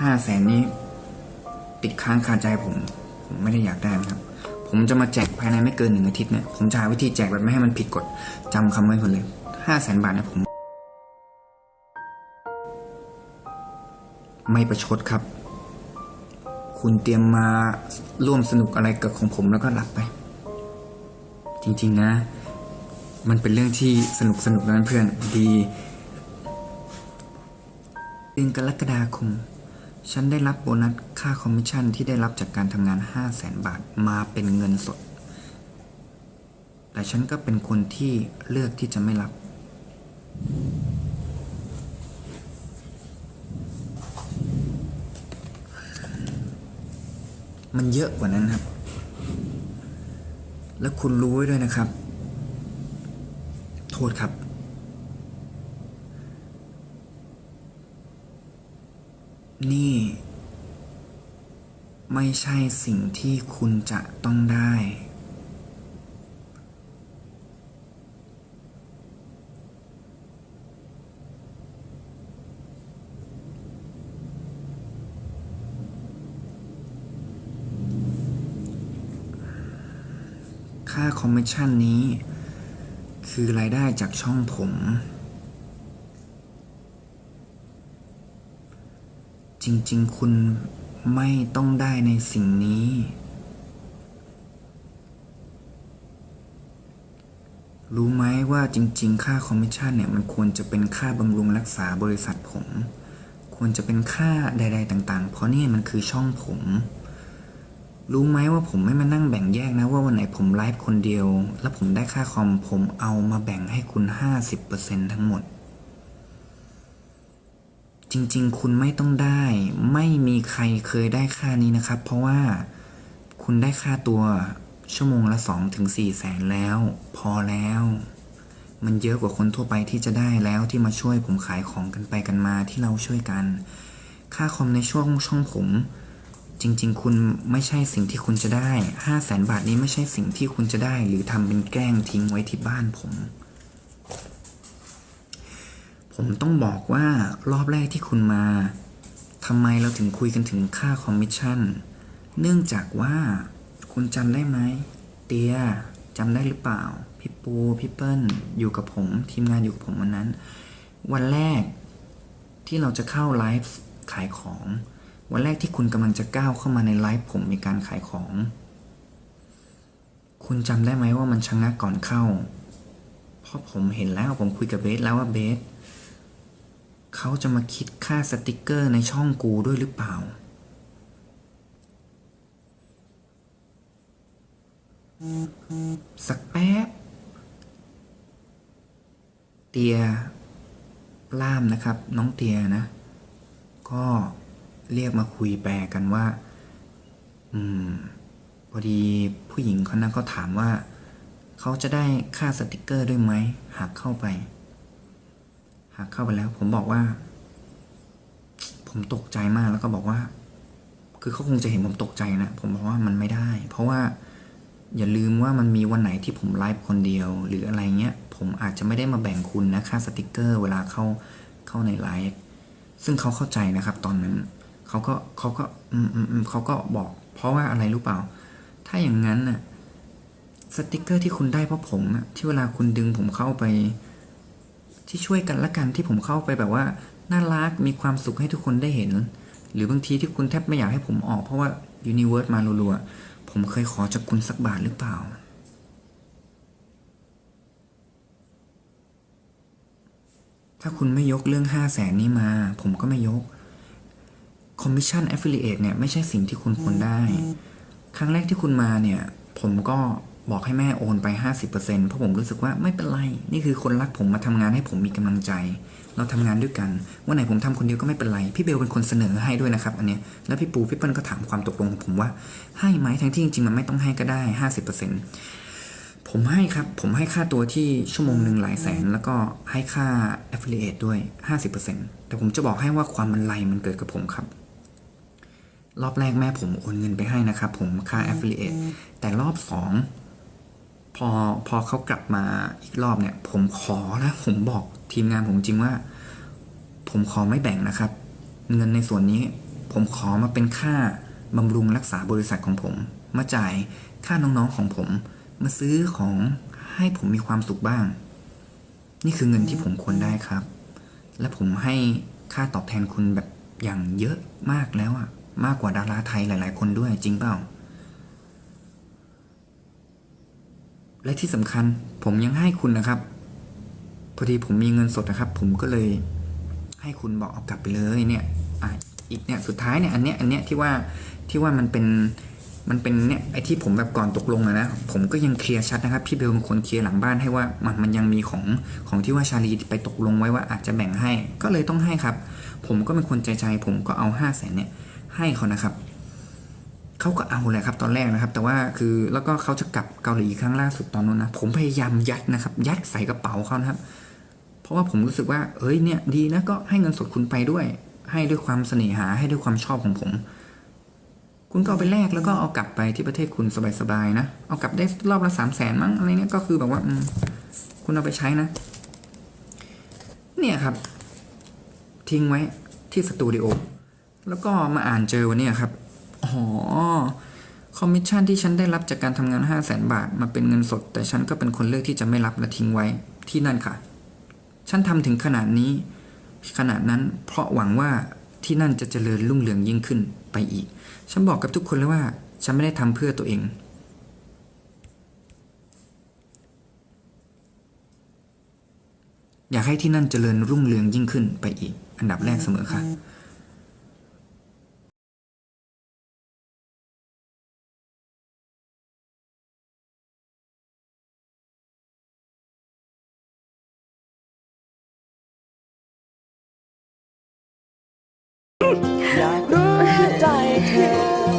ห้าแสนนี้ ติดค้างคาใจผม ผมไม่ได้อยากได้นะครับ ผมจะมาแจกภายในไม่เกินหนึ่งอาทิตย์เนี่ยผมจะหาวิธีแจกแบบไม่ให้มันผิดกฎจำคำไว้คนเลยห้าแสนบาทเนี่ยผม ไม่ประชดครับ คุณเตรียมมาร่วมสนุกอะไรกับของผมแล้วก็หลับไป จริงๆนะ มันเป็นเรื่องที่สนุกสนุกนะเพื่อนดีเดือนกรกฎาคม ฉันได้รับโบนัสค่าคอมมิชชั่นที่ได้รับจากการทำงาน 5 0 0แสนบาทมาเป็นเงินสด แต่ฉันก็เป็นคนที่เลือกที่จะไม่รับ มันเยอะกว่านั้นครับ แล้วคุณรู้ไว้ด้วยนะครับ โทษครับ นี่ ไม่ใช่สิ่งที่คุณจะต้องได้ ค่าคอมมิชชั่นนี้ คือรายได้จากช่องผม จริง ๆ คุณไม่ต้องได้ในสิ่งนี้ รู้ไหมว่าจริง ๆ ค่าคอมมิชชั่นเนี่ยมันควรจะเป็นค่าบำรุงรักษาบริษัทผม ควรจะเป็นค่าใด ๆ ต่าง ๆ เพราะนี่มันคือช่องผม รู้ไหมว่าผมไม่มานั่งแบ่งแยกนะว่าวันไหนผมไลฟ์คนเดียว แล้วผมได้ค่าคอมผมเอามาแบ่งให้คุณ 50%ทั้งหมด จริง ๆ คุณไม่ต้องได้ ไม่มีใครเคยได้ค่านี้นะครับ เพราะว่าคุณได้ค่าตัวชั่วโมงละ2ถึง4แสนแล้ว พอแล้ว มันเยอะกว่าคนทั่วไปที่จะได้แล้วที่มาช่วยผมขายของกันไปกันมาที่เราช่วยกัน ค่าคอมในช่วงช่องผม จริง ๆ คุณไม่ใช่สิ่งที่คุณจะได้ 5 0 0แสนบาทนี้ไม่ใช่สิ่งที่คุณจะได้ หรือทำเป็นแกล้งทิ้งไว้ที่บ้านผม ผมต้องบอกว่ารอบแรกที่คุณมาทำไมเราถึงคุยกันถึงค่าคอมมิชชั่น เนื่องจากว่าคุณจำได้ไหม เตียจำได้หรือเปล่า พี่ปูพี่เปิ้ลอยู่กับผม ทีมงานอยู่กับผมวันนั้น วันแรกที่เราจะเข้าไลฟ์ขายของ วันแรกที่คุณกำลังจะก้าวเข้ามาในไลฟ์ผมมีการขายของ คุณจำได้ไหมว่ามันชะงักก่อนเข้า เพราะผมเห็นแล้วผมคุยกับเบสแล้วว่าเบส เขาจะมาคิดค่าสติกเกอร์ในช่องกูด้วยหรือเปล่า สักแป๊บ เตียล่ามนะครับ น้องเตียนะ ก็เรียกมาคุยแปลกันว่า อืม พอดีผู้หญิงคนนั้นเขาถามว่า เขาจะได้ค่าสติกเกอร์ด้วยไหม หากเข้าไป หากเข้าไปแล้ว ผมบอกว่า ผมตกใจมากแล้วก็บอกว่า คือเขาคงจะเห็นผมตกใจนะ ผมบอกว่ามันไม่ได้ เพราะว่าอย่าลืมว่ามันมีวันไหนที่ผมไลฟ์คนเดียว หรืออะไรเงี้ย ผมอาจจะไม่ได้มาแบ่งคุณนะค่าสติกเกอร์เวลาเข้าเข้าในไลฟ์ซึ่งเขาเข้าใจนะครับตอนนั้นเขาก็เขาก็อืมอืมอืมเขาก็บอก เพราะว่าอะไรรู้เปล่า ถ้าอย่างนั้นน่ะสติกเกอร์ที่คุณได้เพราะผมอะที่เวลาคุณดึงผมเข้าไป ที่ช่วยกันละกันที่ผมเข้าไปแบบว่าน่ารักมีความสุขให้ทุกคนได้เห็น หรือบางทีที่คุณแทบไม่อยากให้ผมออกเพราะว่ายูนิเวิร์สมารัวๆผมเคยขอจากคุณสักบาทหรือเปล่า ถ้าคุณไม่ยกเรื่องห้าแสนนี้มา ผมก็ไม่ยกคอมมิชชั่น Affiliate เนี่ยไม่ใช่สิ่งที่คุณควรได้ ครั้งแรกที่คุณมาเนี่ย ผมก็ บอกให้แม่โอนไป 50%เพราะผมรู้สึกว่าไม่เป็นไร นี่คือคนรักผมมาทำงานให้ผมมีกำลังใจ เราทำงานด้วยกันวันไหนผมทำคนเดียวก็ไม่เป็นไร พี่เบลเป็นคนเสนอให้ด้วยนะครับอันเนี้ยแล้วพี่ปูพี่เปิ้ลก็ถามความตกลงของผมว่า ให้ไหมทั้งที่จริงๆมันไม่ต้องให้ก็ได้ 50%ผมให้ครับ ผมให้ค่าตัวที่ชั่วโมงหนึ่งหลายแสน แล้วก็ให้ค่า affiliate ด้วย 50%แต่ผมจะบอกให้ว่าความมันไลมันเกิดกับผมครับรอบแรกแม่ผมโอนเงินไปให้นะครับผมค่า affiliate แต่รอบสอง พอพอเขากลับมาอีกรอบเนี่ย ผมขอนะผมบอกทีมงานผมจริงว่า ผมขอไม่แบ่งนะครับ เงินในส่วนนี้ ผมขอมาเป็นค่าบำรุงรักษาบริษัทของผม มาจ่ายค่าน้องๆของผม มาซื้อของให้ผมมีความสุขบ้าง นี่คือเงินที่ผมควรได้ครับ และผมให้ค่าตอบแทนคุณแบบอย่างเยอะมากแล้วอะมากกว่าดาราไทยหลาย ๆ คนด้วยจริงเปล่า และที่สำคัญผมยังให้คุณนะครับ พอดีผมมีเงินสดนะครับ ผมก็เลย ให้คุณบอกเอากลับไปเลยเนี่ยอะอีกเนี่ยสุดท้ายเนี่ยอันเนี้ยอันเนี้ยที่ว่าที่ว่ามันเป็นมันเป็นเนี่ยไอ้ที่ผมแบบก่อนตกลงอะนะผมก็ยังเคลียร์ชัดนะครับพี่เบลเป็นคนเคลียร์หลังบ้านให้ว่ามันมันยังมีของของที่ว่าชาลีไปตกลงไว้ว่าอาจจะแบ่งให้ ก็เลยต้องให้ครับ ผมก็เป็นคนใจใจผมก็เอาห้าแสนเนี่ยให้เขานะครับ เขาก็เอาแหละครับตอนแรกนะครับ แต่ว่าคือแล้วก็เขาจะกลับเกาหลีครั้งล่าสุดตอนนู้นนะผมพยายามยัดนะครับ ยัดใส่กระเป๋าเขานะครับ เพราะว่าผมรู้สึกว่าเอ้ยเนี่ยดีนะก็ให้เงินสดคุณไปด้วย ให้ด้วยความเสน่หาให้ด้วยความชอบของผม คุณก็เอาไปแลกแล้วก็เอากลับไปที่ประเทศคุณสบายๆนะเอากลับได้รอบละสามแสนมั้งอะไรเนี่ยก็คือแบบว่าคุณเอาไปใช้นะ เนี่ยครับ ทิ้งไว้ที่สตูดิโอแล้วก็มาอ่านเจอวันนี้ครับ อ๋อคอมมิชชั่นที่ฉันได้รับจากการทำงาน 5 0 0แสนบาทมาเป็นเงินสด แต่ฉันก็เป็นคนเลือกที่จะไม่รับและทิ้งไว้ที่นั่นค่ะ ฉันทำถึงขนาดนี้ ขนาดนั้นเพราะหวังว่าที่นั่นจะเจริญรุ่งเรืองยิ่งขึ้นไปอีก ฉันบอกกับทุกคนเลยว่า ฉันไม่ได้ทำเพื่อตัวเองอยากให้ที่นั่นเจริญรุ่งเรืองยิ่งขึ้นไปอีก อันดับแรกเสมอค่ะ อ